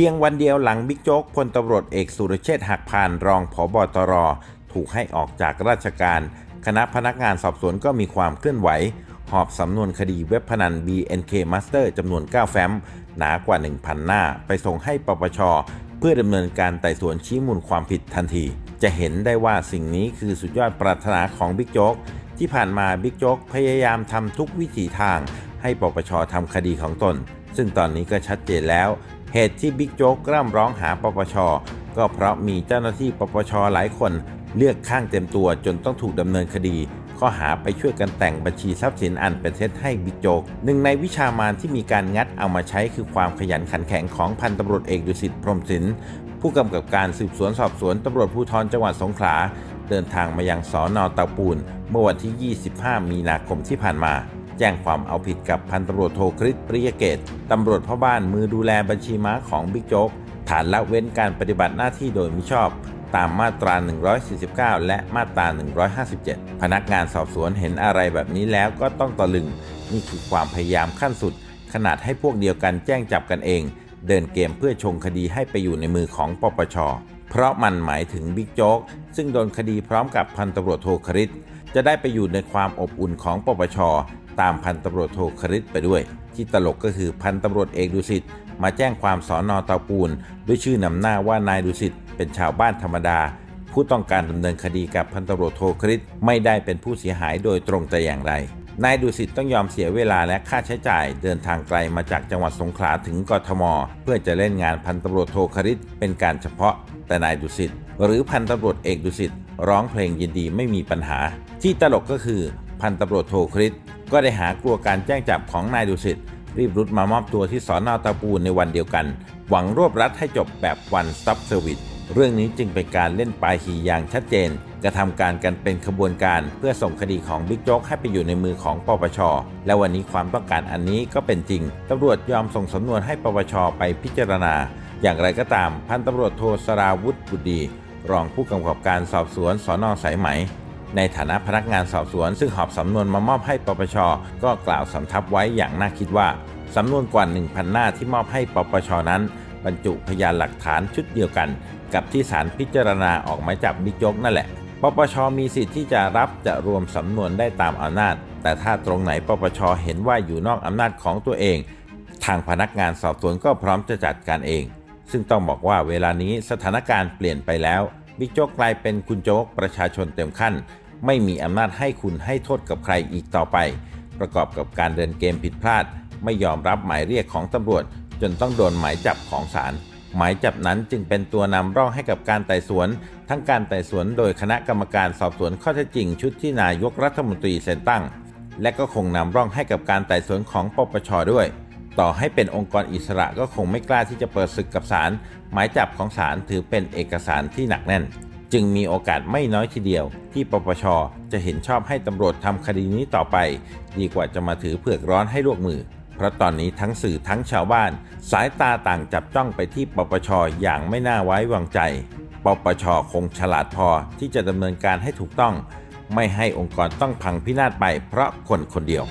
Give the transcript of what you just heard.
พียงวันเดียวหลังบิ๊กโจ๊กพลตำรวจเอกสุรเชษฐ์หักพานรองผบตร ถูกให้ออกจากราชการ คณะพนักงานสอบสวนก็มีความเคลื่อนไหว หอบสำนวนคดีเว็บพนัน BNK Master จำนวน 9 แฟ้ม หนากว่า 1,000 หน้า ไปส่งให้ปปช เพื่อดำเนินการไต่สวนชี้มูลความผิดทันที จะเห็นได้ว่าสิ่งนี้คือสุดยอดปรารถนาของบิ๊กโจ๊กที่ผ่านมาบิ๊กโจ๊กพยายามทำทุกวิถีทาง ให้ปปชทำคดีของตน ซึ่งตอนนี้ก็ชัดเจนแล้ว เหตุที่บิ๊กโจ๊กร่ำร้องหาปปช ก็เพราะมีเจ้าหน้าที่ปปชหลายคนเลือกข้างเต็มตัวจนต้องถูกดำเนินคดี ข้อหาไปช่วยกันแต่งบัญชีทรัพย์สินอันเป็นเท็จให้บิ๊กโจ๊กหนึ่งในวิชามานที่มีการงัดเอามาใช้คือความขยันขันแข็งของพันตำรวจเอกดุสิตพรมสินผู้กำกับการสืบสวนสอบสวนตำรวจภูธรจังหวัดสงขลา เดินทางมายังสอนอเตาปูน เมื่อวันที่ 25 มีนาคมที่ผ่านมา แจ้งความเอาผิดกับพันตำรวจโทคริสปริยเกตตำรวจพ่อบ้านมือดูแลบัญชีม้าของบิ๊กโจ๊กฐานละเว้นการปฏิบัติหน้าที่โดยมิชอบ ตามมาตรา 149 และมาตรา 157 พนักงานสอบสวนเห็นอะไรแบบนี้แล้วก็ต้องตะลึง นี่คือความพยายามขั้นสุด ขนาดให้พวกเดียวกันแจ้งจับกันเอง เดินเกมเพื่อชงคดีให้ไปอยู่ในมือของปปช เพราะมันหมายถึงบิ๊กโจ๊กซึ่งโดนคดีพร้อมกับพันตำรวจโทคริสจะได้ไปอยู่ในความอบอุ่นของปปช ตามพันตำรวจโทคริสไปด้วย ที่ตลกก็คือพันตำรวจเอกดุสิตมาแจ้งความสอนอเตาปูน ด้วยชื่อนำหน้าว่านายดุสิตเป็นชาวบ้านธรรมดา ผู้ต้องการดำเนินคดีกับพันตำรวจโทคริสไม่ได้เป็นผู้เสียหายโดยตรงแต่อย่างใดนายดุสิตต้องยอมเสียเวลาและค่าใช้จ่าย เดินทางไกลมาจากจังหวัดสงขลาถึงกทม เพื่อจะเล่นงานพันตำรวจโทคริสเป็นการเฉพาะ แต่นายดุสิตหรือพันตำรวจเอกดุสิตร้องเพลงยินดีไม่มีปัญหา ที่ตลกก็คือพันตำรวจโทคริส ก็ได้หากลัวการแจ้งจับของนายดุสิตรีบรุดมามอบตัวที่สอนอตะปูนในวันเดียวกัน หวังรวบรัดให้จบแบบวันซับเซอร์วิสเรื่องนี้จึงเป็นการเล่นปลายหีอย่างชัดเจน กระทำการกันเป็นขบวนการ เพื่อส่งคดีของบิ๊กโจ๊กให้ไปอยู่ในมือของปปช และวันนี้ความต้องการอันนี้ก็เป็นจริงตำรวจยอมส่งสำนวนให้ปปชไปพิจารณา อย่างไรก็ตาม พันตำรวจโทสราวุฒิบุตรดีรองผู้กำกับการสอบสวนสอนอสายไหม ในฐานะพนักงานสอบสวน ซึ่งหอบสำนวนมามอบให้ปปช ก็กล่าวสำทับไว้อย่างน่าคิดว่าสำนวนกว่า 1,000 หน้าที่มอบให้ปปชนั้น บรรจุพยานหลักฐานชุดเดียวกัน กับที่ศาลพิจารณาออกหมายจับบิ๊กโจ๊กนั่นแหละ ปปชมีสิทธิ์ที่จะรับจะรวมสำนวนได้ตามอำนาจ แต่ถ้าตรงไหนปปชเห็นว่าอยู่นอกอำนาจของตัวเอง ทางพนักงานสอบสวนก็พร้อมจะจัดการเอง ซึ่งต้องบอกว่าเวลานี้สถานการณ์เปลี่ยนไปแล้ว บิ๊กโจ๊กกลายเป็นคุณโจ๊กประชาชนเต็มขั้น ไม่มีอำนาจให้คุณให้โทษกับใครอีกต่อไป ประกอบกับการเดินเกมผิดพลาด ไม่ยอมรับหมายเรียกของตำรวจ จนต้องโดนหมายจับของศาลหมายจับนั้นจึงเป็นตัวนำร่องให้กับการไต่สวน ทั้งการไต่สวนโดยคณะกรรมการสอบสวนข้อเท็จจริง ชุดที่นายกรัฐมนตรีเซ็นตั้ง และก็คงนำร่องให้กับการไต่สวนของปปชด้วย ต่อให้เป็นองค์กรอิสระก็คงไม่กล้าที่จะเปิดศึกกับศาลหมายจับของศาลถือเป็นเอกสารที่หนักแน่น จึงมีโอกาสไม่น้อยทีเดียว ที่ปปชจะเห็นชอบให้ตำรวจทำคดีนี้ต่อไป ดีกว่าจะมาถือเผือกร้อนให้ลวกมือ เพราะตอนนี้ทั้งสื่อทั้งชาวบ้าน สายตาต่างจับจ้องไปที่ปปชอย่างไม่น่าไว้วางใจ ปปชคงฉลาดพอที่จะดำเนินการให้ถูกต้อง ไม่ให้องค์กรต้องพังพินาศไปเพราะคนคนเดียว